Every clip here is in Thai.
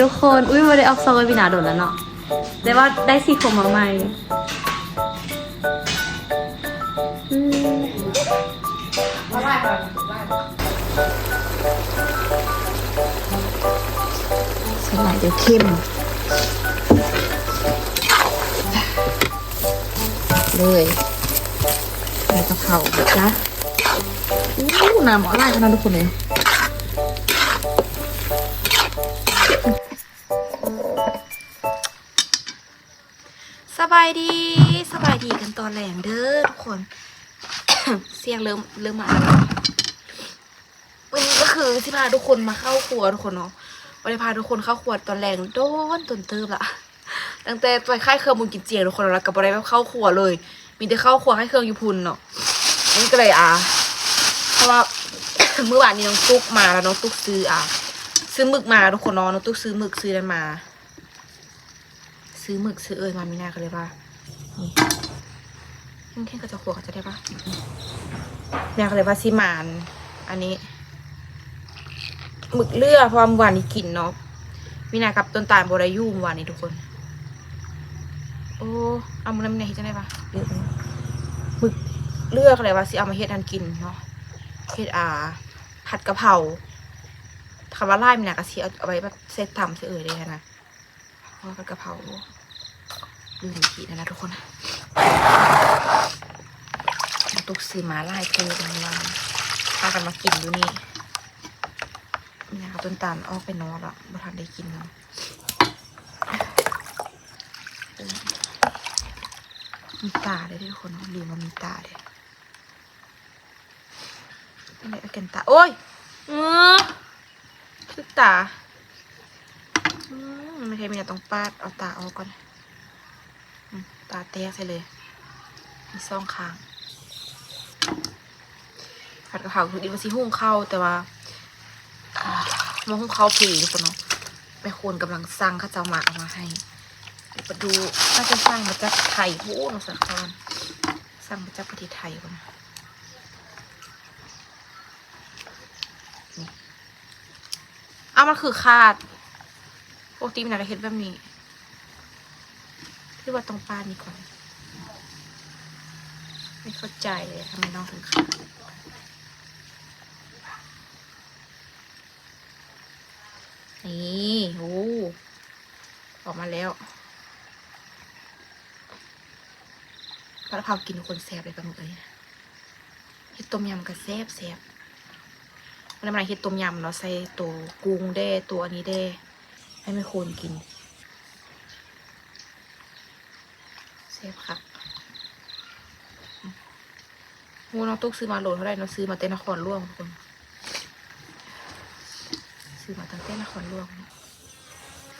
ทุกคน อุ้ยมาได้ออกซองวินาโดนแล้วเนาะแต่ว่าได้สีผมมาใหม่อืมสลายเดียวเข้มเลยใส่กะเพราจ้ะอู้น้ำอะไรกันนะทุกคนเลย สบายดีสบายดีกันตอนแรงเด้อทุกคน เสียงเริ่มเริ่มมาววันนี้ก็คือที่พาทุกคนมาเข้าครัวทุกคนเนาะวันนี้พาทุกคนเข้าครัวตอนแรงโดนตนเติมละตั้งแต่ไปค่ายเครื่องมุนกินเจียงทุกคนแล้วกับบอะไรแบบเข้าครัวเลย มีแต่เข้าครัวให้เครื่องอยูพุนเนาะนี่ก็เลยอะเพราะว่าเมื่อวานนี้น้องตุ๊กมาแล้วน้องตุ๊กซื้ออะซื้อหมึกมาทุกคนเนาะน้องตุ๊กซื้อหมึกซื้อนั้นมา ซื้อหมึกซื้อเอยมามีนากันเลยว่านี่แค่กระจะขวก็จะได้ปะนากันเลยว่าซิมาน อันนี้หมึกเลือดเพราะว่ามื่อวานนี้กินเนาะมีนากับต้นตาลโบรายุเมื่อวานนี้ทุกคน โอ้เอามาแล้วมีนจังได้ปะเลือดหมึกเลือดอะไรวะสิเอามาเฮ็ดอันกินเนาะเฮ็ดอ่า ผัดกะเพราคำว่าไล่มีนากะสิเอาเอาไว้แบบเซตตำเสยเอยได้นะเพราะกะเพรา ลืมขีดนะนะทุกคนตุกซื้อมาไล่เจอกันว่าพากันมากินอยู่นี่นี่นะคะต้นตาลออกไปนอนละบ่ทันได้กินเนาะมีตาเลยทุกคนลืมว่ามีตาเลยอะไรเอาแกนตา โอ้ยเออคือตาอืมไม่ใช่มีแต่ต้องปาด เอาตาออกก่อน ตาแตกใส่เลย มีซองค้างผัดกะเพราคือดีว่าสิหุ้งเข้าแต่ว่าอ่ามองหุ้งเข้าผีทุกคนเนาะแม่คนกำลังสั่งข้าวเจ้าหมากเอามาให้ไปดูน่าจะสั่งมาจากไทยโอ้เราสักคอนสั่งมาจากประเทศไทยก่อนนะนี่เอามันคือคาดปกติมันจะเห็นแบบนี้ ที่ว่าตรงป้านี่ก่อน ไม่เข้าใจเลยทำไมน้องถึงขาดนี่โอ้ออกมาแล้วปลาเผากินทุกคนแซ่บเลยปลาหมึกเลยเห็ดต้มยำก็แซ่บแซ่บมันทำอะไรเห็ดต้มยำเนาะใส่ตัวกุ้งได้ตัวอันนี้ได้ให้ไม่โคนกิน เซฟค่ะงูน้องตุ๊กซื้อมาโหลดเท่าไหร่เนาะซื้อมาเต้นนครหล่วงทุกคน ซื้อมาตั้งเต้นนครหล่วง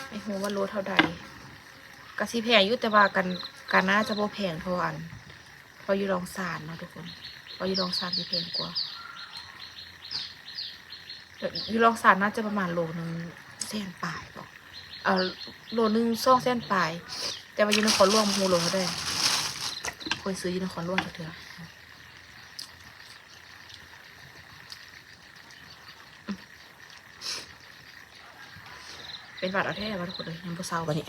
ไม่รู้ว่าโลเท่าใดกะซีแพงยู่แต่ว่ากันกันน่าจะโบแพงเพราะอันเพราะอยู่รองสารเนาะทุกคนเพราะอยู่รองสารที่แพงกว่าอยู่รองสารน่าจะประมาณโลนึงแสนปลายบอกเอ่อโลนึงซ่องเส้นปลาย แต่ว่ายูนครหล่วงมูโลเขาได้เคยซื้อยูนครหล่วงเถอะเป็นบัตรเอาแท้มาทุกคนเลยยังบ่เศร้าบันนี้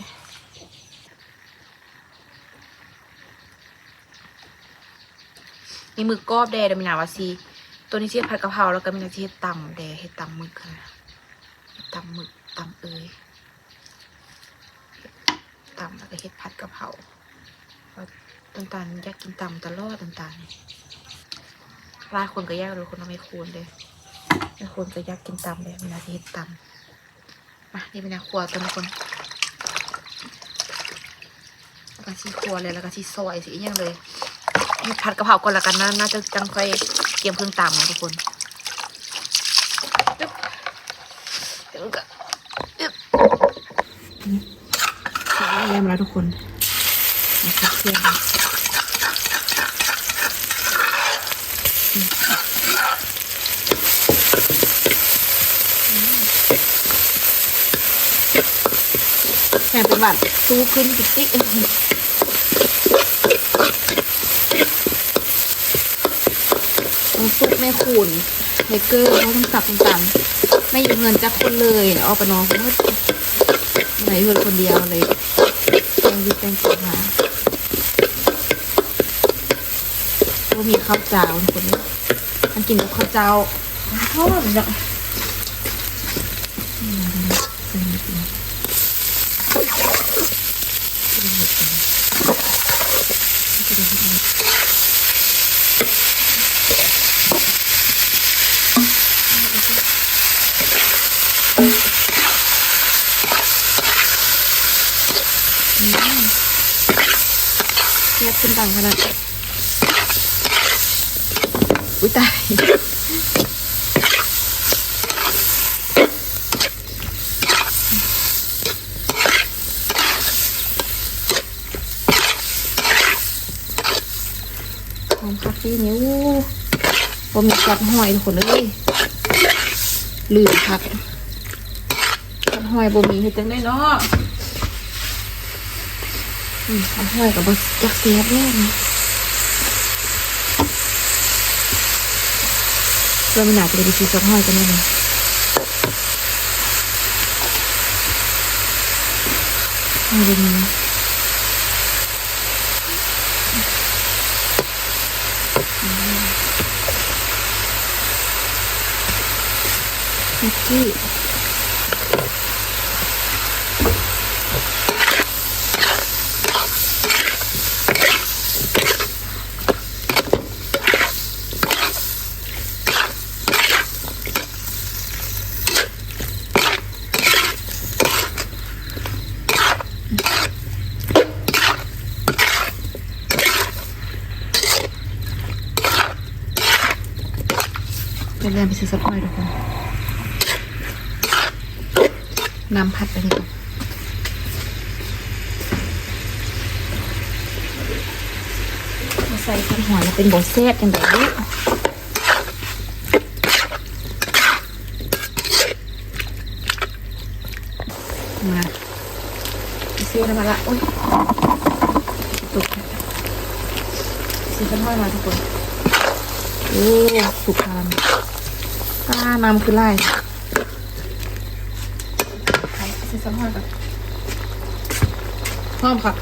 มีหมึกกอบแดดมีนาวาซีตัวนี้ชื่อผัดกะเพราแล้วก็มีนาที่ตำแดงเห็ดตำหมึกค่ะเห็ดตำหมึกตำเอย ตำแล้วก็เฮ็ดผัดกะเพราเพราะตันตันอยากกินตำตลอดตันตันหลายคนก็อยากรู้คนก็ไม่ควรเลยบางคนก็อยากกินตำเลยเวลาที่เฮ็ดตำมานี่เป็นนาครัวตัวคนแล้วก็ชีครัวเลยแล้วก็ชีซอยสิอหยังเลยเฮ็ดผัดกะเพราก่อนละกันนะน่าจะจังค่อยเตรียมเครื่องตำนะทุกคนจึ๊บเดี๋ยวมันก็จึ๊บ ใส่แย มแล้วทุกคนนะครับเพื่อนแข่เป็นหวัดสู้ขึ้นติ๊กติ๊กซุปไม่ขุนเบเกอร์เพราะมันสับต่างๆไม่อยู่เงินจากคนเลยเนาะเอาไปน้องเพราะว่าไหนคนคนเดียวเลย แตงยิบแตงกินหาก็มีข้าวเจ้าคนนี้มันกินกับข้าวเจ้าชอบเลยเนาะยั ดังขนาดอุ้ยตายหอมคาเฟ่นิ้วผมมีกัดหอยทุกคนเลยลืมพักกัดหอยบ่มีเห็ดจังได้เนาะ อืมกัดหอยกับบจักเสียบแน่นี่เราไม่น่าจะได้ไปซื้อกัดหอยกันแน่เลยหอยบ่มีนิก กี้เดี๋ยวเดินไปซื้อสักหน่อยทุกคนน้ำพัดไปเลยก่าใส่ขันหัวแล้วเป็นโบเซตอย่างแบบนี้มา เสียแล้วมาละโอ้ยตกสีขันห้อยมาทุกคนโอ้สุกทานป้าน้ำคือไล่ใส่ซีซันห้อยก่อนหอมค่ะ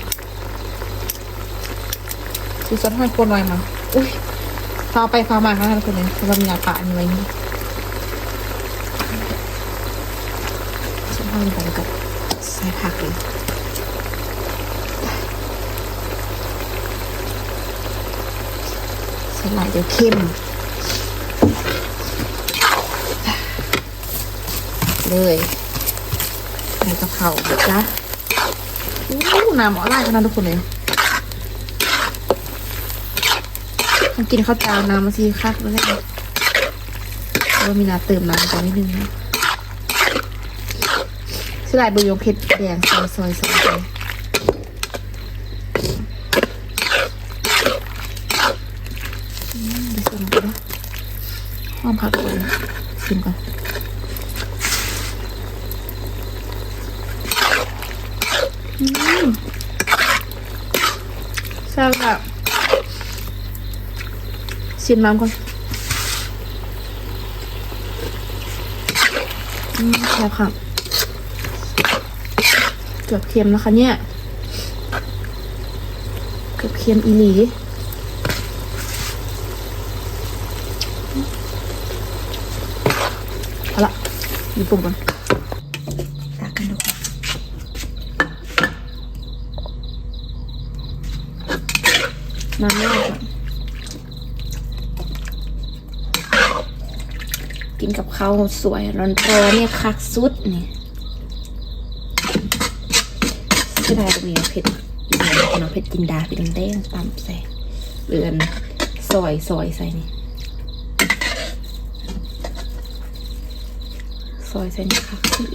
ซีซันห้อยคนลอยมา อุ้ยฟาไปฟามาค่ะทุกคนเลยเรามีอาปะอันนี้ไว้นี่ซีซันห้อยลงไปแล้วก็ใส่ผักเลย ใส่หลายเดี๋ยวเข้มเลยใส่กะเพรานะจ๊ะอู้น้ำหมอไล่ขนาดทุกคนเลยมันกินข้าวจ้าน้ำมาซีคักแล้วเลยว่ามีน้ำเติมน้ำไปนิดนึงนะสลายบุยงเผ็ดแดงซอยซอยซอยไปอืมเดี๋ยวส่วนลงไปด้วยห อมผักเลยชิมก่อนแซ่บค่ะชิมน้ำก่อนแซ่บค่ะเกือบเค็มนะคะเนี่ย เกือบเค็มอีหลีเอาละ ดูปุ่มก่อนตากันดูน้ำลาดกินกับข้าวสวยร้อนๆเนี่ยคักสุดนี่ที่ได้ก็มีเผ็ดเดี๋ยวเอาเผ็ดกินดาเป็นแดงตำใส่เรือนซอยซอยใส่นี่ ซอยใส่นี่คักสุด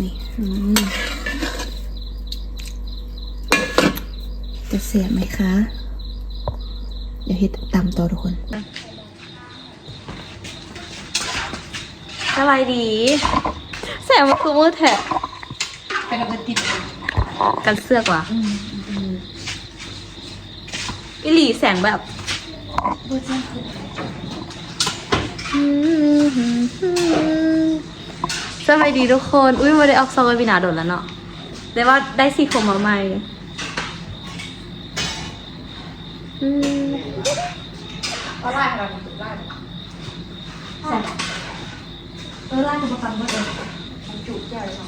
นี่อืมจะเสียไหมคะ เดี๋ยวเฮ็ดตามต่อทุกคนสบายดีแสบมาคือมือแทะเป็นระเบิดติดกันเสื้อกว่า อิหลีแสงแบบ สวัสดีทุกคน อุ้ยมาได้ออกซองกันบินาโดนแล้วเนาะแต่ว่าได้สีผมมาใหม่อืมก็ไล่เราไล่เออไล่มาฟังมาเลยจุกแก้วเลยค่ะ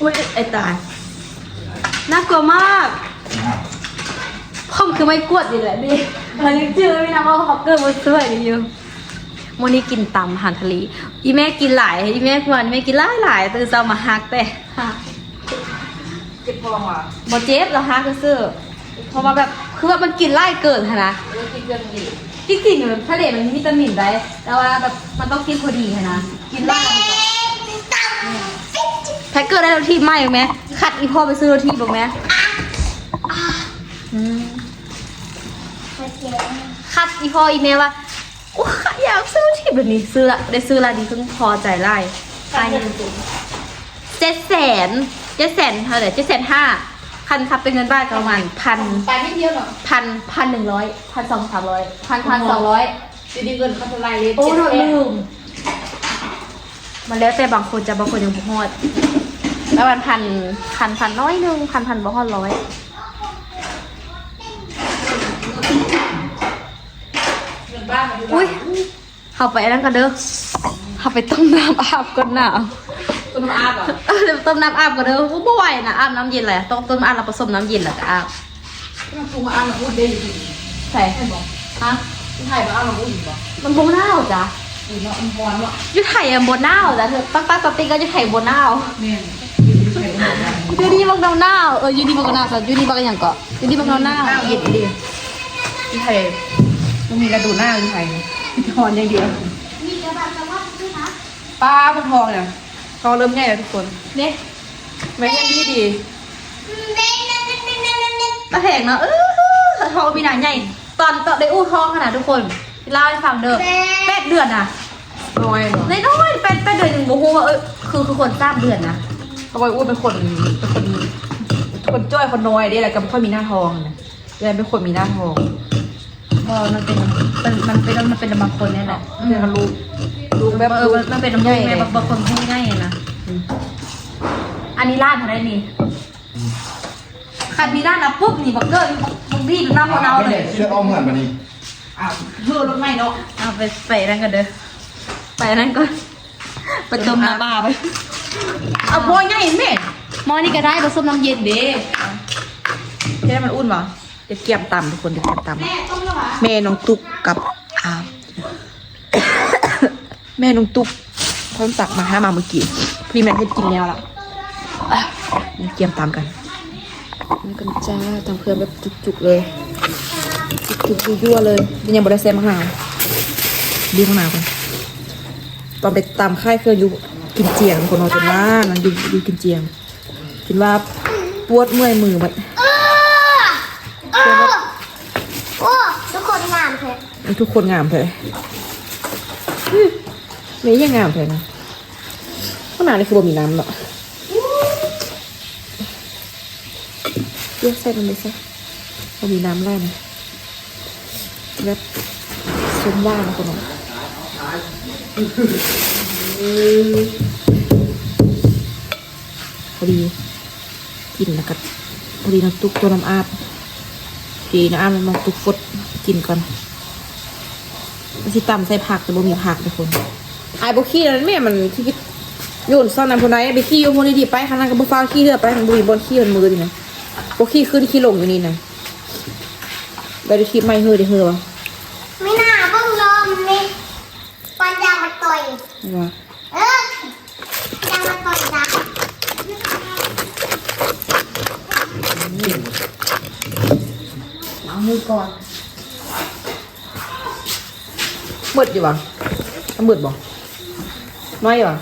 อุ้ยไอ้ตายน่ากลัวมาก ผมคือไม่กวดอยู่แหละดิมันยังเจอไม่นะว่าฮอกเกอร์มันสวยอยู่โมนี่กินตำอาหารทะเลอีแม่กินหลายอีแม่กวนแม่กินหลายหลายตื่นเช้ามาฮักแต่ฮักเจ็บพองว่ะบอเจ็บแล้วฮักก็ซื้อเพราะว่าแบบคือว่ามันกินไล่เกินค่ะนะเรื่องกินเรื่องดีจริงๆมันทะเลมันมีวิตามินได้แต่ว่าแบบมันต้องกินพอดีค่ะนะกินไล่แพ็กเกอร์ได้รสที่ไหมไหมคัดอีพ่อไปซื้อรสที่บอกไหมอืม คัดอีพ่ออีเมลว่าโอ้อยากซื้อที่แบบนี้ซื้อละได้ซื้อละดีเพิ่งพอใจไล่ใช่ยังจุกเจ็ดแสนเจ็ดแสนเท่าไหร่เจ็ดแสนห้าพันทับเป็นเงินบ้านประมาณพันไปไม่เดียวหรอกพันพันหนึ่งร้อยพันสองสามร้อยพันพันสองร้อยดีดีเงินเขาจะไล่เลยโอ้เจ็ดเราแปดลืมมันแล้วแต่บางคนจะบางคนยังบ่ฮอดแล้วมันพันพันพันน้อยหนึงพันพันบ่ฮอดร้อย เงินบ้านมาดูอุ้ยเข้าไปอันนั้นกันเด้อเข้าไปต้มน้ำอาบก่อนหนาวต้นน้ำอาบอะเออเดี๋ยวต้มน้ำอาบก่อนเด้อบ่ไหวนะอาบน้ำเย็นแหละต้องต้มอาบแล้วผสมน้ำเย็นแล้วก็อาบต้นปรุงมาอาบมาพูดได้อยู่ดีใส่ใช่บอกฮะที่ไทยมาอาบมาพูดอยู่บอกมันบ่หนาวจ้ะอีเนาะมันร้อนเนาะอยู่ไทยอะบ่หนาวจ้ะเธอตั้งตั้งสติก็อยู่ไทยบ่หนาวแม่นไทยก็บอกว่าอยู่ดีบักหนาวเอออยู่ดีบักหนาวจ้ะอยู่ดีบักหยังเกาะอยู่ดีบักหนาวหน้าเย็นดีที่ไทย มันมีกระดูกหน้าที่ไทยทอนอย่างเดียวป้ามันทองเนี่ยทองเริ่มใหญ่แล้วทุกคนเนี่ยแม่ยังดีดีตะแหงเนาะเออทองมีหนาใหญ่ ตอนตอนได้อู้ทองขนาดทุกคนเล่าให้ฟังเด้อแปดเดือนอะน้อยเนาะในน้อยๆแปดแปดเดือนหนึ่งโมโหว่าเออคือคือคนทราบเดือนนะเขาบอกว่าเป็นคนเป็นคนคนจ้อยคนน้อยเด้แหละก็ไม่ค่อยมีหน้าทองนะยายเป็นคนมีหน้าทอง เออมันเป็นมันมันเป็นมันเป็นบางคนเนี่ยแหละเดี๋ยวมันรู้รู้แบบเออมันมันเป็นน้ำใหใหญ่ญ่เลยบางบางคนพูดง่ายอะนะอันนี้ร้านอะไรนี่คันมีร้านนะปุ๊บนี่บักเกอร์บางที่น้ำมันเอาไม่เลได้ยเชื่ออ้อมหันมานี่อ้าวเพื่อรถไม่เนาะเอาไปไปนั่นกันเด้อไปนั่นก่อนไปต้มน้ำบาไปเอาพอใหญ่แม่หมอนี่ก็ได้ผสมน้ำเย็นเด้แค่มันอุ่นป่ะ เดี๋ยวเกียมตำทุกคนเดี๋ยวเกียมตำแม่ต้มแล้ววะแม่น้องตุ๊กกับอ้าวแม่น้องตุ๊กเพิ่มตักมาให้มาเมื่อกี้พี่แม่ให้กินแล้วล่ะอะเดี๋ยวเกียมตำกันนี่กันจ้าตำเครื่องแบบจุกๆเลยจุกๆยั่วๆเลยยังบริเซมหาวดีข้างหน้ากันตอนไปตำค่ายเคยอยู่กินเจียงคนนอนจนว่านั่นอยู่อยู่กินเจียงคิดว่าปวดเมื่อยมือมัน โอ้ทุกคนงามเลยทุกคนงามเลยไม่ยังงามเลยนะข้างหน้านี่คือบ่มีน้ำเนาะเยอะใส่ลงไปซะบ่มีน้ำไล่นะแบบส้มว่านะคนน้องพอดีกินแล้วก็พอดีน้ำตุกตัวน้ำอาบ ดีน้ำอาบน้ำตุกฟดกินก่อนมันสิตำใส่ผักแต่บ่มีผักทุกคนไอ้บุขี้นั้นแม่มันที่โยนซ่อนน้ำคนไหนไปขี้โยนคนนี้ดีไปข้างหน้าก็บ่ฟ้าวขี้เรือไปมันบุยบนขี้มันมือดีนะบุขี้ขึ้นขี้ลงอยู่นี่นะไปดูคลิปไม่เฮือเดี๋ยวเฮือวะไม่น่าเพิ่งลมนี่ปัญญามาต่อยว่าเออยังมาต่อยนะล้าง มือก่อนมืดอยู่บ่ถ้ามืดบ่น้อยอยู่บ่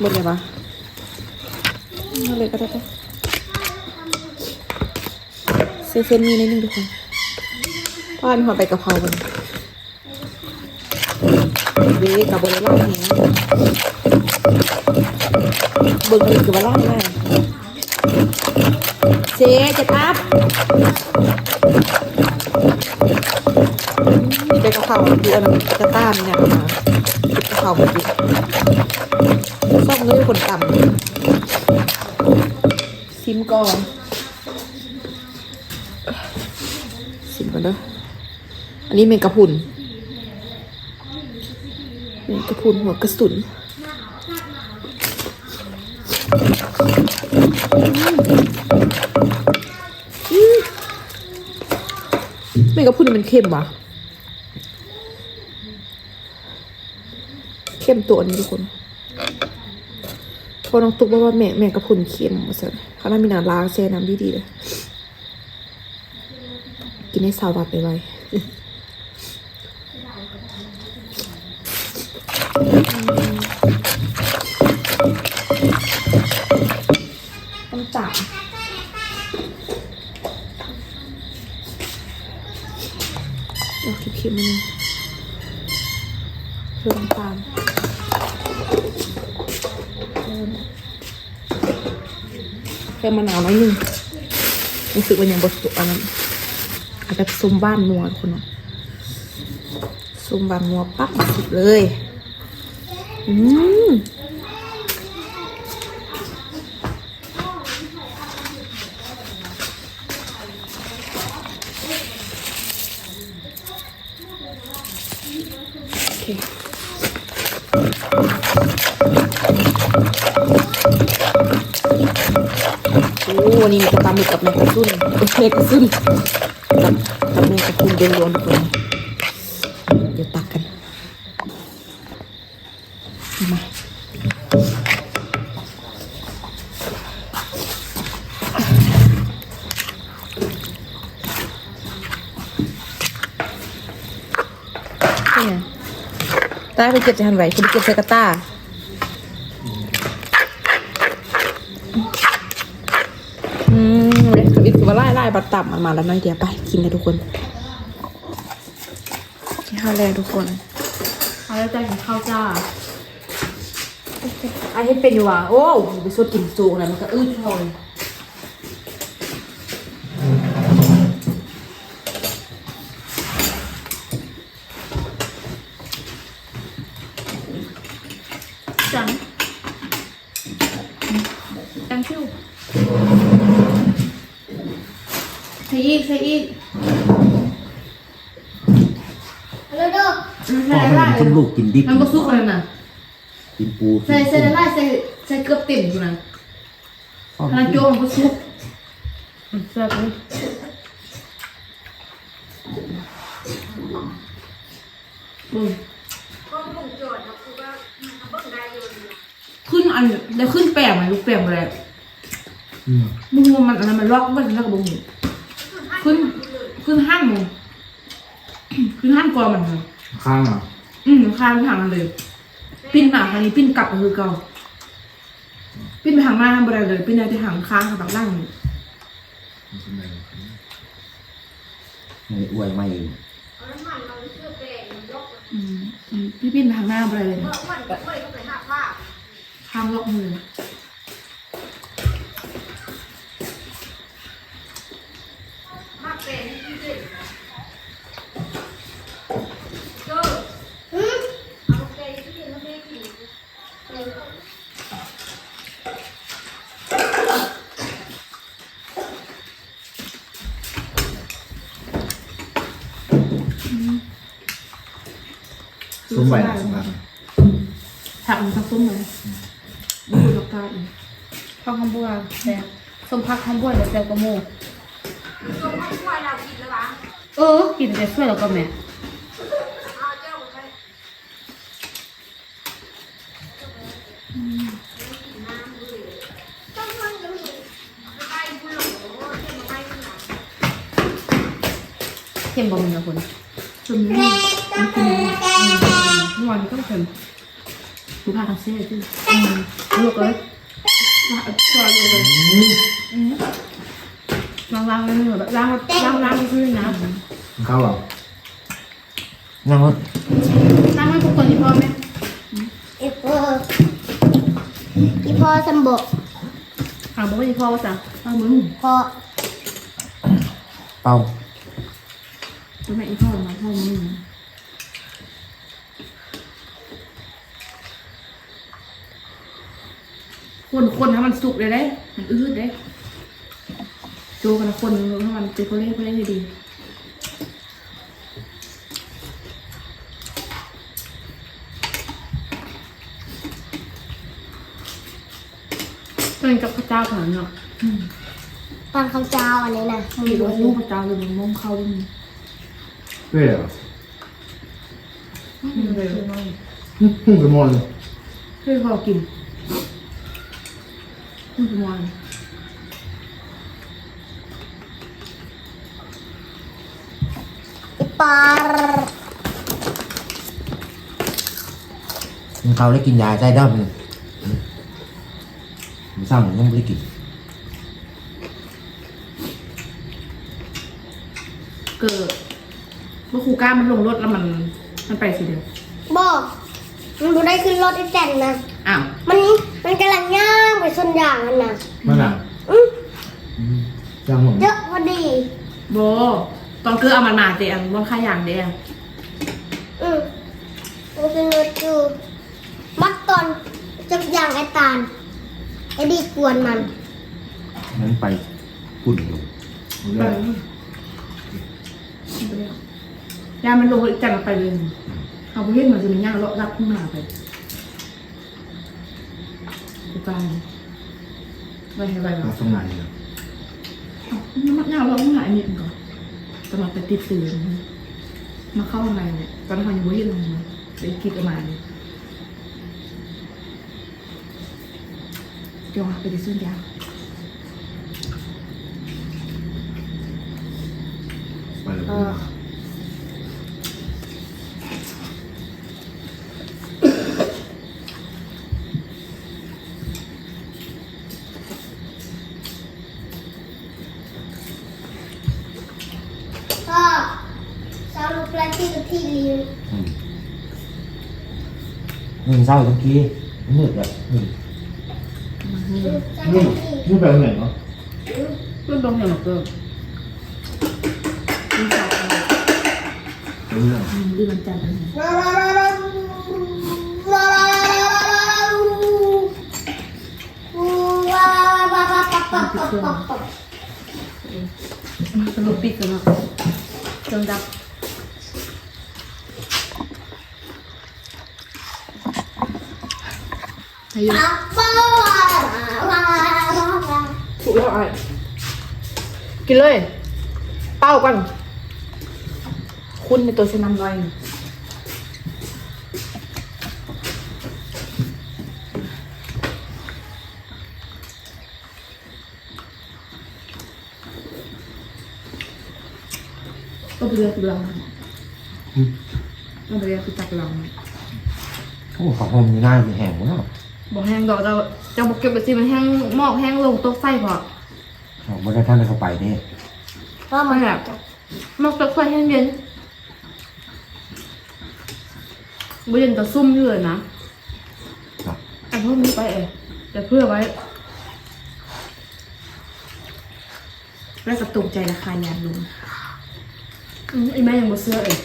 มืดเลยปะมืดเลยก็ได้ปะเซเซนมีนิดนึงทุกคนป้ามีหัวไปกะเพรากันเด็กกับบริล่าเนี่ยเบิ่งกันคือว่าล่าแม่เซ จะทับมีแต่กระเพราดูอันนั้นกระต้านเนี่ยมากระเพรามากินซ่อมด้วยคนต่ำซิมก่อนซิมก่อนเด้ออันนี้เมงกะพุนเมงกะพุนหัวกระสุน ไม่ก็พูดมันเข้มว่ะเข้มตัวนี้ทุกคนพอน้องตุ๊กบอกว่าแม่แม่กระพุนเข้มมาสิเขาน่ามีน้ำล้างเซน้ำดีๆเลย กินให้สาวบาดไปไว ต้องจับเอาค็มๆมันเพิ่มตาลเพิ่มเพิ่มมะนาวน้อยหนึ่งรู้สึกว่ายังบดสุกอันนั้นอาจจะซุมบ้านนัวคนเนาะซุมบ้านนัวปั๊บสุดเลย อืม วันนี้มีกระปลาหมึกกับแมงกะซุนแมงกะซุนกับกับแมงกะพรุนเดือดร้อนทุกคนเดี๋ยวตักกันมาเนี่ยตาไปเก็บจะทันไหวคุณเก็บใส่กระต้า บัตรต่ำมันมาแล้วน้อยเดียวไปกินเลยทุกคนกินข้าวแรงทุกคนเอาแล้วแต่กินข้าวจ้าไอ้ให้เป็นอยู่ว่ะโอ้ไปสดกินจูงอะไรมันก็อื้อทอย จังจังคิวใส่อีกใส่อีก ฮัลโหลเด้อใส่พ่อละมันเป็นคนลูกกินดิบมันก็ซุกเลยน่ะกินปูใส่ใส่ละลายใส่ใส่เกือบเต็มอยู่นะพ่อขนาดโยมมันก็ซุกอืมใส่ไปอืมขึ้นอันเดี๋ยวขึ้นแปลงไหมลูกแปลงอะไรอืมมึงว่ามันอะไรมันล็อกมันแล้วก็บ่หูขึ้นขึ้นห้างมึง ขึ้นห้างกอมันเลยข้างอะอืมข้างทางมันเลย ปิ้นมาทางนี้ปิ้นกลับก็คือเก่าปิ้นไปทางหน้าบ่ได้เลย ปิ้นได้ที่ทางข้างกับล่างนี่นี่อวยไม่เองอืมอืมพี่ปิ้นไปทางหน้าบ่ได้เลยนะ ข้างล็อกมือ嗯 ถักมันซักซุ้มเลยดูดอกกาอีกข้าวคำบัวแต่ส้มพักคำบัวเดี๋ยวแซวกระโมเออกินแต่ช่วยแล้วก็แม่เค็มบ่มีนะคุณจนนี้มันคือเมื่อวานก็เค็ม ดูผ้าทางเส้นที่อืมลวกเลยซอยเลยอืมล้างล้างเลยแบบล้างล้างล้างขึ้นนะข้าวเหรอนั่งรถตั้งให้ทุกคนที่พ่อไหมอีพ่ออีพ่อสมบูรณ์ถามบอกว่าที่พ่อจ้ะเอามึงพ่อเป้าตัวแม่อีพ่อมาพ่อมึง คนคนให้มันสุกเลยได้ มันอืดได้โจกันคนให้มันเป็นคนเล่นคนเล่นให้ดีเป็นกับพระเจ้าเถอะเนาะตอนเขาเจ้าอันนี้นะมีรถลูกพระเจ้าเลยมันมองเข้าด้วยมันเว้ยเหรอมันเลยพุ่งกระมอนเลย เพื่อพอกินคุณสมอน อีปลา มัน เขาได้กินยาใจดำเลยมันสร้างมันยังไม่ได้กินเกิดเมื่อครูก้ามันลงรถแล้วมันมันไปสิเดียวบอกมันดูได้ขึ้นรถไอ้แจ่นนะ อ้าวมันมันกำลังย่างไปส่วนอย่างนั่นนะมันอะอื้อจ้างผมเยอะพอดีโบ ตอนคือเอามันมาเตียงบนข้าอย่างเดียวอืมมันขึ้นรถอยู่ ตอนจับอย่างไอ้ตาลไอ้ดีกวนมันนั้นไปปุ่นอยู่ไปยามันลงจันไปเลยเอาไปเห็นเหมือนจะมันย่างเลาะรับขึ้นมาไปครูก้าไปให้ไปหรอมาตรงไหนอะนี่มันย่างเลาะขึ้นมาอันนี้ก่อนจะมาไปติดสื่อมาเข้าทำไมเนี่ยตอนนั้นเขายังไม่เห็นลงมาไปคิดออกมาเนี่ยเดี๋ยวไปดิซื้อยาไป เลยเออก็สาวลูกแรกที่กับที่ลี นอืมเงินเศร้าตะกี้มันมืดเลยนี่สาวนี่ที่นี่ไปไหนเนาะเพื่อนต้องอย่างหรอกเกินมีสาวไปเรื่องอืมดีมันจันทร์สรุปปิดกันเนาะเครื่องดับอายุ ถูกแล้วไอ้กินเลย เป้าก่อนคุณในตัวฉันนำไว้ก็ไปเรียกเราก็ไปเรียกคือจักเราโอ้ของผมอยู่หน้ามีแห้งหมดแล้ว บอกแห้งดอกเราจะบอกเก็บไปสิมันแห้งหมอกแห้งลงโต๊ะไส้พอออกมาได้ท่านได้เข้าไปนี่ว่ามันแบบหมอกโต๊ะไส้แห้งเย็นบ่เย็นแต่ซุ่มอยู่เลยนะครับไอ้พวกนี้ไปเองแต่เพื่อไว้แล้วกระตุกใจราคายานลุงอืมอีแม่ยังบ่เสื้อเอง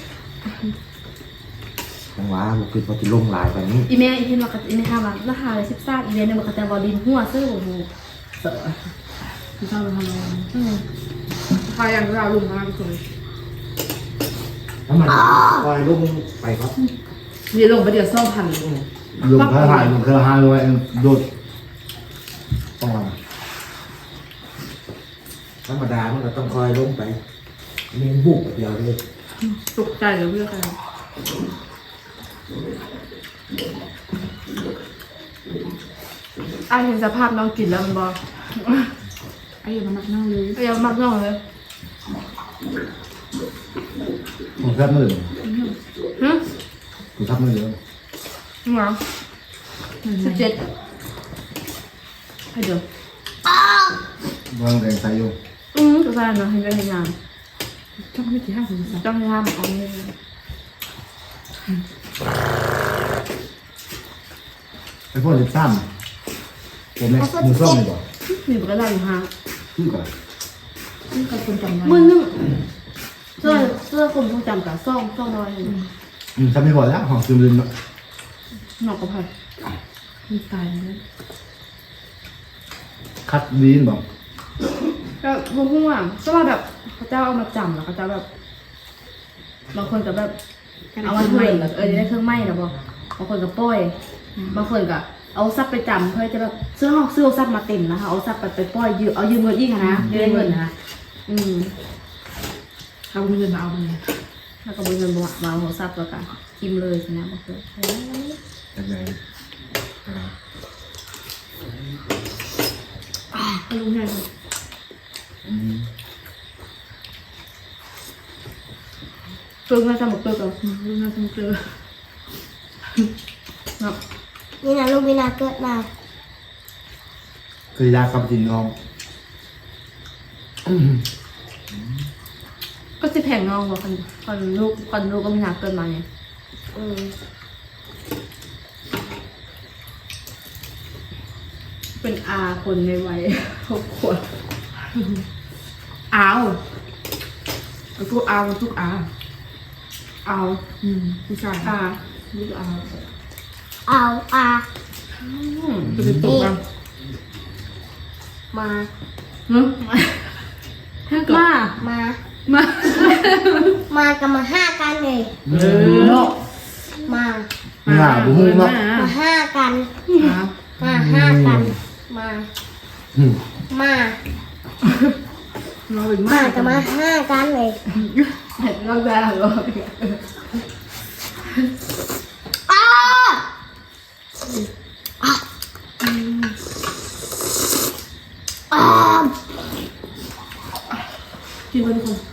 จังหวะบุคือพอที่ลงลายแบบนี้อีแม่อีเห็นว่าก็อีแม่ถามว่าราคาเลยสิบสามอีเดือนเนี่ยมันก็จะบอดินหัวเสื้อบ่ฮู้เสื้อที่ชอบไปทำอะไรอืมราคายานเราลุงมากทุกคนแล้วมันคอยลงไปครับเดี๋ยวลงไปเดี๋ยวซ่อมพันลงลงเครือหายลงเครือหายไว้โดดต้องมาธรรมดามันก็ต้องคอยลงไปมีบุกเดียวเลยตกใจเลยเพื่อนใคร ไอเห็นสภาพน้องกินแล้วมันบอกไออย่ามานักนั่งเลยไออย่ามานักนั่งเลยผมทับมือฮึผมทับมือเลยเหรอสิบเจ็ดให้เดี๋ยววางแดงใส่อยู่อืมตัวแฟนเนาะเห็นได้ยังไงจ้องไม่กี่ห้าสิบสามจ้องให้ห้ามเอาเนี่ย ไอ้พวกสิบสามผมเนี่ยมือส้มเลยบ่มีปกติอยู่ห้าคือก่อนสนี่กับคนจำได้มือนึงเสื้อเสื้อกลมผู้จำกับซ่องซ่องน้อยหนึ่งอืมทำไม่พอแล้วหอมซึมลืมละหนอกกระเพรามีตายเลยคัดดีนบอกก็พวกพวกอะก็ว่าแบบพระเจ้าเอามาจำแล้วเขาจะแบบบางคนก็แบบ เอามาเถินเออจะได้เครื่องไหม้นะบอกบางคนก็ป้อยบางคนก็เอาซับไปจำเพื่อจะแบบซื้อหอกซื้อเอาซับมาเต็มนะคะเอาซับไปไปป้อยยืมเอายืมเงินอีกอะนะยืมเงินนะอืมเอาเงินมาเอาเงินแล้วก็บนเงินมามาหัวซับแล้วกันทิมเลยใช่ไหมบางคนยังไงลุงไงอืม เพิ่งมาจำหมดตัวก่อนลุงน่าจะเจอเนาะนี่นะลูกวินาเกิดมาเคยยากกับจินน้องอืมก็จะแพงน้องกว่าคนคนลูกคนลูกก็ไม่หนักเกินมาเนี่ยอืมเป็นอาคนในวัยหกขวบอ้าวเอาทุกอ้าวทุกอ้าว อ้าวอืมผู้ชายอาลูกอ้าวเอาอาอืมจะเป็นตัวกันมาเนาะถ้าเกิดมามา มา มากันมาห้ากันเลยเออเนาะมาหน้าบุ้งเนาะมาห้ากัน มามาห้ากัน มาอืมมาเราเป็นมา มากันมาห้ากันเลย Mệt nó ra rồi à! À! À! Kêu bên không?